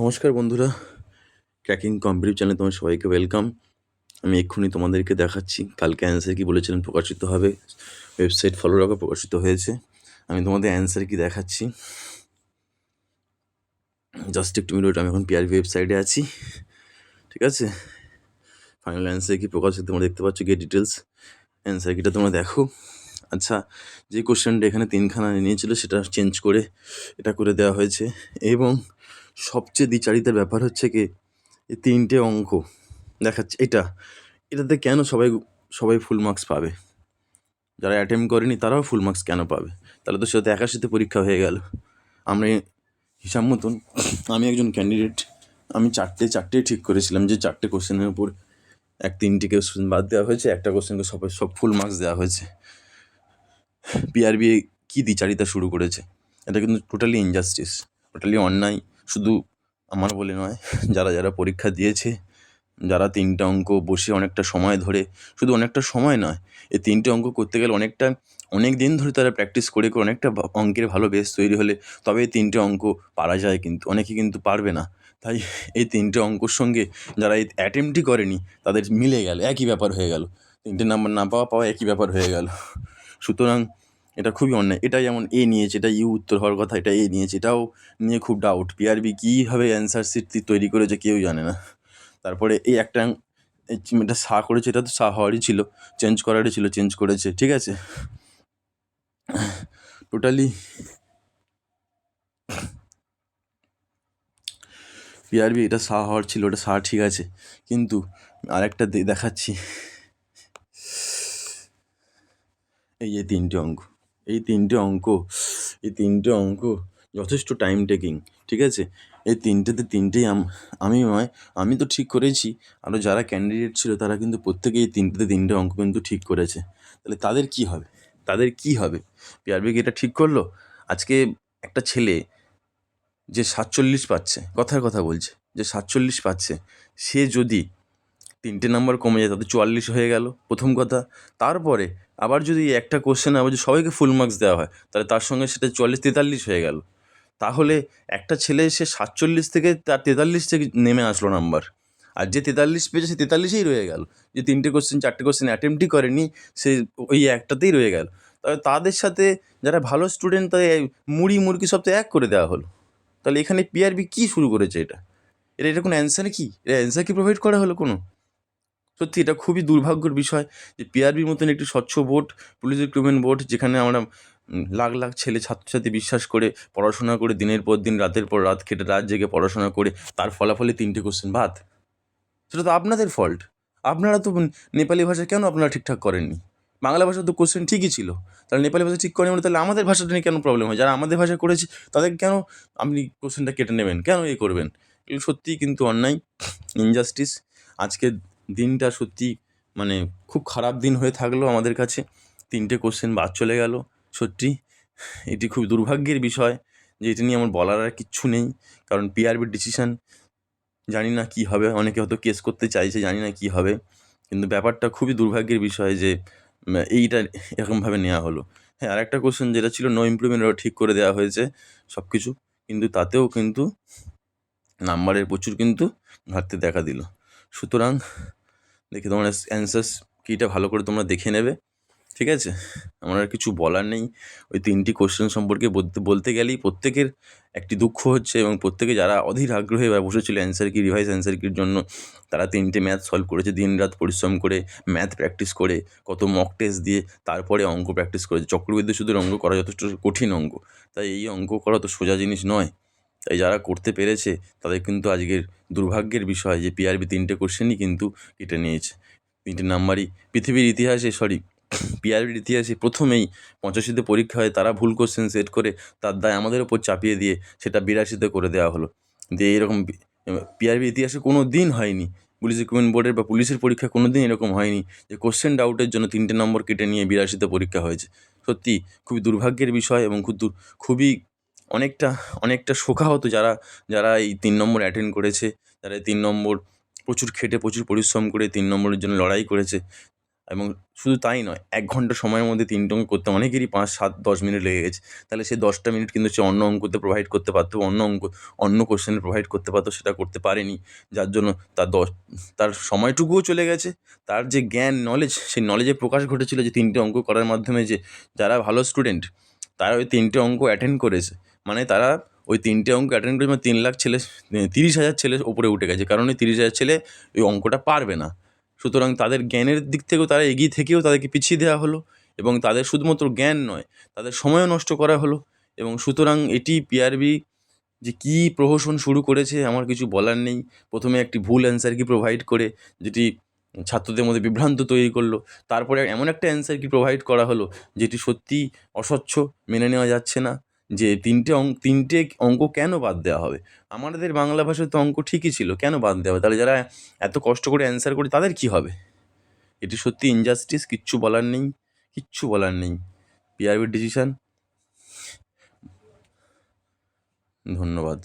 নমস্কার বন্ধুরা। Cracking competitive চ্যানেলে তোমার সবাইকে ওয়েলকাম আমি এক্ষুনি তোমাদেরকে দেখাচ্ছি, কালকে অ্যান্সার কি বলেছিলেন প্রকাশিত হবে। ওয়েবসাইট ফলো রাখা প্রকাশিত হয়েছে। আমি তোমাদের অ্যান্সার কি দেখাচ্ছি। জাস্ট একটু মিনিট আমি এখন পিআরভি ওয়েবসাইটে আছি। ঠিক আছে? ফাইনাল অ্যান্সার কি প্রকাশিত, তোমরা দেখতে পাচ্ছ গেট ডিটেলস অ্যান্সার কিটা তোমরা দেখো। আচ্ছা যে কোশ্চেনটা এখানে তিনখানা নিয়েছিল, সেটা চেঞ্জ করে এটা করে দেওয়া হয়েছে। এবং সবচেয়ে দ্বিচারিতার ব্যাপার হচ্ছে কি, এই তিনটে অঙ্ক দেখাচ্ছে, এটা, এটাতে কেন সবাই সবাই ফুল মার্কস পাবে? যারা অ্যাটেম্প করেনি তারাও ফুল মার্কস কেন পাবে? তাহলে তো সে তো একাশিতে পরীক্ষা হয়ে গেল। আমরা হিসাব মতন, আমি একজন ক্যান্ডিডেট আমি চারটে, চারটেই ঠিক করেছিলাম যে চারটে কোশ্চেনের উপর এক তিনটে কোশ্চেন বাদ দেওয়া হয়েছে, একটা কোশ্চেনকে সবাই, সব ফুল মার্কস দেওয়া হয়েছে। পিআরবি কী দ্বিচারিতা শুরু করেছে? এটা কিন্তু টোটালি ইনজাস্টিস টোটালি অন্যায়। শুধু আমার বলে নয়, যারা যারা পরীক্ষা দিয়েছে, যারা তিনটে অঙ্ক বসে অনেকটা সময় ধরে, শুধু অনেকটা সময় নয়, এই তিনটে অঙ্ক করতে গেলে অনেকটা, অনেক দিন ধরে তারা প্র্যাকটিস করে করে অনেকটা অঙ্কের ভালো বেস তৈরি হলে তবে এই তিনটে অঙ্ক পারা যায় কিন্তু, অনেকে কিন্তু পারবে না। তাই এই তিনটে অঙ্কর সঙ্গে যারা এই অ্যাটেম্পটি করেনি, তাদের মিলে গেল, একই ব্যাপার হয়ে গেল। তিনটে নাম্বার না পাওয়া পাওয়া একই ব্যাপার হয়ে গেল। সুতরাং এটা খুবই অন্যায়। এটা যেমন এ নিয়েছে এটা ইউ উত্তর হওয়ার কথা এটা এ নিয়েছে। এটাও নিয়ে খুব ডাউট পিআরবি কীভাবে অ্যান্সার শিট তৈরি করেছে কেউ জানে না। তারপরে এই একটা এটা সা করেছে, এটা তো সা হওয়ারই ছিল। চেঞ্জ করারই ছিল চেঞ্জ করেছে, ঠিক আছে? টোটালি পিআরবি এটা সা হওয়ার ছিল ওটা সা ঠিক আছে। কিন্তু আরেকটা দেখাচ্ছি। এই যে তিনটে অঙ্ক। এই তিনটে অঙ্ক, এই তিনটে অঙ্ক যথেষ্ট টাইম টেকিং ঠিক আছে? এই তিনটেতে তিনটেই আম- নয়, আমি তো ঠিক করেছি। আরও যারা ক্যান্ডিডেট ছিল তারা কিন্তু প্রত্যেকেই এই তিনটেতে তিনটে অঙ্ক কিন্তু ঠিক করেছে। তাহলে তাদের কি হবে? তাদের কি হবে? পিআরবি কি এটা ঠিক করল? আজকে একটা ছেলে যে সাতচল্লিশ পাচ্ছে, কথার কথা বলছে, যে সাতচল্লিশ পাচ্ছে, সে যদি তিনটে নাম্বার কমে যায়, তাতে চুয়াল্লিশ হয়ে গেল, প্রথম কথা। তারপরে আবার যদি একটা কোশ্চেন আবার যদি সবাইকে ফুল মার্কস দেওয়া হয়, তাহলে তার সঙ্গে সেটা চুয়াল্লিশ তেতাল্লিশ হয়ে গেল। তাহলে একটা ছেলে সে সাতচল্লিশ থেকে তার তেতাল্লিশ থেকে নেমে আসলো নাম্বার আর যে তেতাল্লিশ পেয়েছে, সে তেতাল্লিশেই রয়ে গেল। যে তিনটে কোশ্চেন চারটে কোশ্চেন অ্যাটেম্পটই করেনি, সে ওই একটাতেই রয়ে গেল। তবে তাদের সাথে যারা ভালো স্টুডেন্ট তাদের মুড়ি মুরগি সব তো এক করে দেওয়া হলো। তাহলে এখানে পিআরবি কী শুরু করেছে এটা? এটা এটা কোনো অ্যান্সার কি? এটা অ্যান্সার কি প্রোভাইড করা হলো কোনো? সত্যি এটা খুবই দুর্ভাগ্যের বিষয় যে পিআরবির মতন একটি স্বচ্ছ বোর্ড, পুলিশ রিক্রুটমেন্ট বোর্ড, যেখানে আমরা লাখ লাখ ছেলে ছাত্রছাত্রী বিশ্বাস করে পড়াশোনা করে দিনের পর দিন, রাতের পর রাত খেটে রাত জেগে পড়াশোনা করে তার ফলাফলে তিনটে কোশ্চেন বাদ। সেটা তো আপনাদের ফল্ট আপনারা তো নেপালি ভাষা কেন আপনারা ঠিকঠাক করেননি? বাংলা ভাষা তো কোশ্চেন ঠিকই ছিল। তাহলে নেপালি ভাষা ঠিক করেনি বলে তাহলে আমাদের ভাষাটা নিয়ে কেন প্রবলেম হয়? যারা আমাদের ভাষা করেছে, তাদের কেন আপনি কোশ্চেনটা কেটে নেবেন? কেন এ করবেন? এগুলো সত্যিই কিন্তু অন্যায় ইনজাস্টিস আজকের দিনটা সত্যি মানে খুব খারাপ দিন হয়ে থাকল আমাদের কাছে। তিনটে কোশ্চেন বাদ চলে গেল। সত্যি এটি খুব দুর্ভাগ্যের বিষয় যে এটি নিয়ে আমার বলার আর কিচ্ছু নেই। কারণ পিআরবির ডিসিশান জানি না কী হবে। অনেকে হয়তো কেস করতে চাইছে, জানি না কী হবে। কিন্তু ব্যাপারটা খুবই দুর্ভাগ্যের বিষয় যে এইটা এরকমভাবে নেওয়া হলো। হ্যাঁ আরেকটা কোশ্চেন যেটা ছিল নো ইমপ্রুভমেন্ট ওটা ঠিক করে দেওয়া হয়েছে সব কিছু কিন্তু তাতেও কিন্তু নাম্বারের প্রচুর কিন্তু ঘাটতি দেখা দিল। সুতরাং দেখে তোমার অ্যান্সার্স কিটা ভালো করে তোমরা দেখে নেবে, ঠিক আছে? আমার আর কিছু বলার নেই। ওই তিনটি কোশ্চেন সম্পর্কে বলতে গেলেই প্রত্যেকের একটি দুঃখ হচ্ছে এবং প্রত্যেকে যারা অধীর আগ্রহে বা বসেছিল অ্যান্সার কি রিভাইজ অ্যান্সার কির জন্য, তারা তিনটে ম্যাথ সলভ করেছে দিন রাত পরিশ্রম করে ম্যাথ প্র্যাকটিস করে, কত মক টেস্ট দিয়ে তারপরে অঙ্ক প্র্যাকটিস করেছে। চক্রবৃদ্ধি সুদের অঙ্ক করা যথেষ্ট কঠিন অঙ্ক, তাই এই অঙ্ক করা তো সোজা জিনিস নয়। তাই যারা করতে পেরেছে, তাদের কিন্তু আজকের দুর্ভাগ্যের বিষয় যে পিআরবি তিনটে কোশ্চেনই কিন্তু কেটে নিয়েছে। তিনটে নাম্বারই পৃথিবীর ইতিহাসে সরি পিআরবির ইতিহাসে প্রথমেই পঁচাশিতে পরীক্ষা হয় তারা ভুল কোশ্চেন সেট করে তার দায় আমাদের ওপর চাপিয়ে দিয়ে সেটা বিরাশিতে করে দেওয়া হলো। দিয়ে এরকম পিআরবি ইতিহাসে কোনো দিন হয়নি, পুলিশ রিক্রুটমেন্ট বোর্ডের বা পুলিশের পরীক্ষা কোনো দিন এরকম হয়নি যে কোশ্চেন ডাউটের জন্য তিনটে নম্বর কেটে নিয়ে বিরাশিতে পরীক্ষা হয়েছে। সত্যি খুবই দুর্ভাগ্যের বিষয় এবং খুব খুবই অনেকটা অনেকটা শোকাহত যারা যারা এই তিন নম্বর অ্যাটেন্ড করেছে। যারা এই তিন নম্বর প্রচুর খেটে, প্রচুর পরিশ্রম করে তিন নম্বরের জন্য লড়াই করেছে। এবং শুধু তাই নয়, এক ঘণ্টা সময়ের মধ্যে তিনটে অঙ্ক করতে অনেকেরই পাঁচ, সাত, দশ মিনিট লেগে গেছে। তাহলে সে দশটা মিনিট কিন্তু সে অন্য অঙ্কতে প্রোভাইড করতে পারতো, অন্য অঙ্ক, অন্য কোশ্চেনে প্রোভাইড করতে পারতো, সেটা করতে পারেনি। যার জন্য তার দশ, তার সময়টুকুও চলে গেছে। তার যে জ্ঞান নলেজ সেই নলেজের প্রকাশ ঘটেছিল যে তিনটে অঙ্ক করার মাধ্যমে যে যারা ভালো স্টুডেন্ট তারা ওই তিনটে অঙ্ক অ্যাটেন্ড করেছে। মানে তারা ওই তিনটে অঙ্ক অ্যাটেন্ড করে মানে তিন লাখ ছেলে তিরিশ হাজার ছেলে ওপরে উঠে গেছে। কারণ ওই তিরিশ হাজার ছেলে ওই অঙ্কটা পারবে না। সুতরাং তাদের জ্ঞানের দিক থেকেও তারা এগিয়ে থেকেও তাদেরকে পিছিয়ে দেওয়া হলো এবং তাদের শুধুমাত্র জ্ঞান নয়, তাদের সময়ও নষ্ট করা হলো এবং সুতরাং এটি পিআরবি যে কী প্রহসন শুরু করেছে আমার কিছু বলার নেই। প্রথমে একটি ভুল অ্যান্সার কি প্রোভাইড করে, যেটি ছাত্রদের মধ্যে বিভ্রান্ত তৈরি করল। তারপরে এমন একটা অ্যান্সার কি প্রোভাইড করা হলো, যেটি সত্যিই অস্বচ্ছ, মেনে নেওয়া যাচ্ছে না। যে তিনটে অঙ্ক তিনটে অঙ্ক কেন বাদ দেওয়া হবে? আমাদের বাংলা ভাষায় তো অঙ্ক ঠিকই ছিল, কেন বাদ দেওয়া হবে? তাহলে যারা এত কষ্ট করে অ্যান্সার করে, তাদের কী হবে? এটি সত্যি ইনজাস্টিস কিচ্ছু বলার নেই, কিচ্ছু বলার নেই। পিআরবির ডিসিশান ধন্যবাদ।